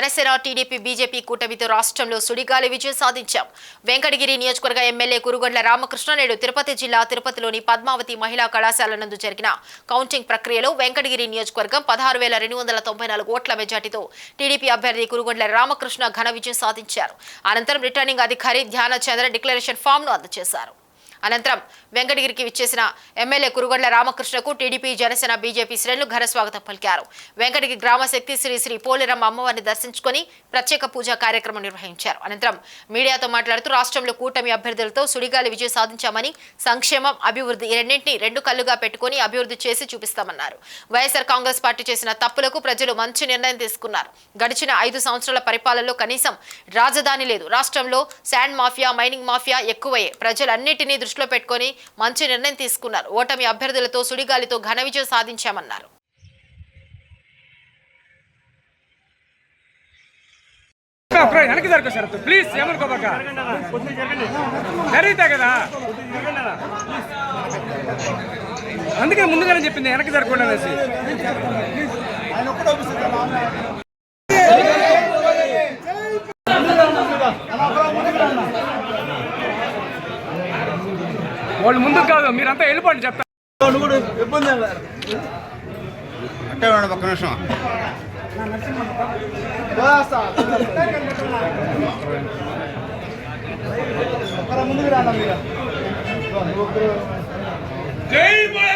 Janasena TDP BJP కూటమితో రాష్ట్రంలో సుడిగాలి విజయం సాధించాం. వెంకటగిరి నియోజకవర్గ ఎమ్మెల్యే కురుగొండ్ల రామకృష్ణ నేడు తిరుపతి జిల్లా తిరుపతిలోని పద్మావతి మహిళా కళాశాల నందు జరిగిన కౌంటింగ్ ప్రక్రియలో వెంకటగిరి నియోజకవర్గం పదహారు వేల రెండు వందల తొంభై నాలుగు ఓట్ల మెజార్టీతో టీడీపీ అభ్యర్థి కురుగొండ్ల రామకృష్ణ ఘన విజయం సాధించారు. అనంతరం రిటర్నింగ్ అధికారి ధ్యాన చంద్ర డిక్లరేషన్ ఫామ్ను అందజేశారు. అనంతరం వెంకటగిరికి విచ్చేసిన ఎమ్మెల్యే కురుగొండ్ల రామకృష్ణకు టీడీపీ జనసేన బీజేపీ శ్రేణులు ఘన స్వాగతం పలికారు. వెంకటగిరి గ్రామ శక్తి శ్రీ శ్రీ పోలేరమ్మ అమ్మవారిని దర్శించుకొని ప్రత్యేక పూజా కార్యక్రమం నిర్వహించారు. అనంతరం మీడియాతో మాట్లాడుతూ రాష్ట్రంలో కూటమి అభ్యర్థులతో సుడిగాలి విజయం సాధించామని సంక్షేమం అభివృద్ధి రెండింటిని రెండు కళ్ళుగా పెట్టుకొని అభివృద్ధి చేసి చూపిస్తామన్నారు. వైఎస్ఆర్ కాంగ్రెస్ పార్టీ చేసిన తప్పులకు ప్రజలు మంచి నిర్ణయం తీసుకున్నారు. గడిచిన ఐదు సంవత్సరాల పరిపాలనలో కనీసం రాజధాని లేదు. రాష్ట్రంలో శాండ్ మాఫియా మైనింగ్ మాఫియా ఎక్కువయ్యే ప్రజలన్నిటినీ దృష్టిలో పెట్టుకొని మంచి నిర్ణయం తీసుకున్నారు. ఓటమి అభ్యర్థులతో సుడిగాలితో ఘన విజయం సాధించామన్నారు. వెనక్కి జరుగు సార్. ప్లీజ్ ఏమనుకోబాక. జరిగితే కదా. అందుకే ముందుగానే చెప్పింది వెనక్కి జరగకుండా అనేసి వాళ్ళు ముందుకు కాదు మీరంతా వెళ్ళిపోండి చెప్తా. అట్టే ఉండండి ఒక్క నిమిషం. అన్నా అన్న, వచ్చేయండి నా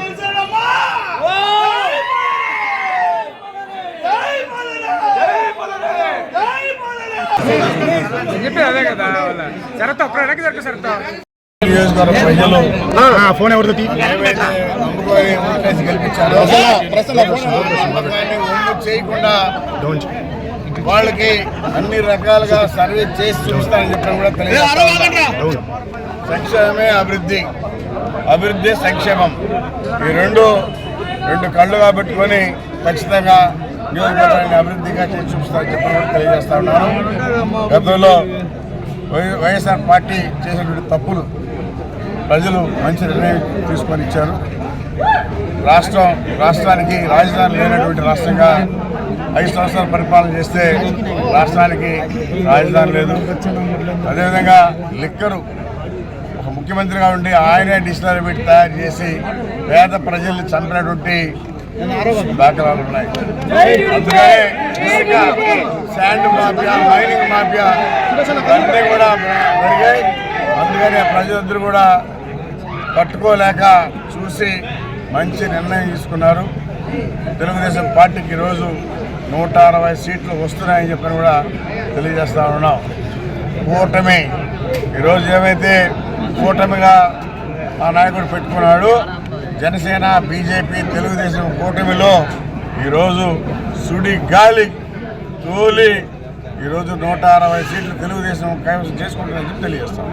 చెప్పేది అదే కదా వాళ్ళ శరత్ ఒక్క వెనక్కి శరత్ ప్రజలు ఫోన్ ఒమ్ము చేయకుండా వాళ్ళకి అన్ని రకాలుగా సర్వీస్ చేసి చూపిస్తానని చెప్పడం కూడా తెలియదు. సంక్షేమమే అభివృద్ధి. అభివృద్ధి సంక్షేమం. ఈ రెండు రెండు కళ్ళుగా పెట్టుకొని ఖచ్చితంగా నియోజకవర్గాన్ని అభివృద్ధిగా చేసి చూపిస్తారని చెప్పి కూడా తెలియజేస్తా ఉన్నాను. గతంలో వై- వైఎస్ఆర్ పార్టీ చేసినటువంటి తప్పులు ప్రజలు మంచి నిర్ణయం తీసుకొని ఇచ్చారు. రాష్ట్రం రాష్ట్రానికి రాజధాని లేనటువంటి రాష్ట్రంగా ఐదు సంవత్సరాలు పరిపాలన చేస్తే రాష్ట్రానికి రాజధాని లేదు. అదేవిధంగా లిక్కరు ఒక ముఖ్యమంత్రిగా ఉండి ఆయనే డిక్షనరీ పెట్టి తయారు చేసి పేద ప్రజల్ని చంపినటువంటి దాఖలాలు ఉన్నాయి. అందుకనే శాండ్ మాఫియా మైనింగ్ మాఫియా అన్నీ కూడా పెరిగాయి అందుకనే ప్రజలందరూ కూడా పట్టుకోలేక చూసి మంచి నిర్ణయం తీసుకున్నారు. తెలుగుదేశం పార్టీకి ఈరోజు నూట అరవై సీట్లు వస్తున్నాయని చెప్పని కూడా తెలియజేస్తా ఉన్నాం. కూటమి. ఈరోజు ఏమైతే కూటమిగా మా నాయకుడు పెట్టుకున్నాడు జనసేన బీజేపీ తెలుగుదేశం కూటమిలో ఈరోజు సుడి గాలి తోలి. ఈరోజు నూట అరవై సీట్లు తెలుగుదేశం కైవసం చేసుకుంటుందని చెప్పి తెలియజేస్తాం.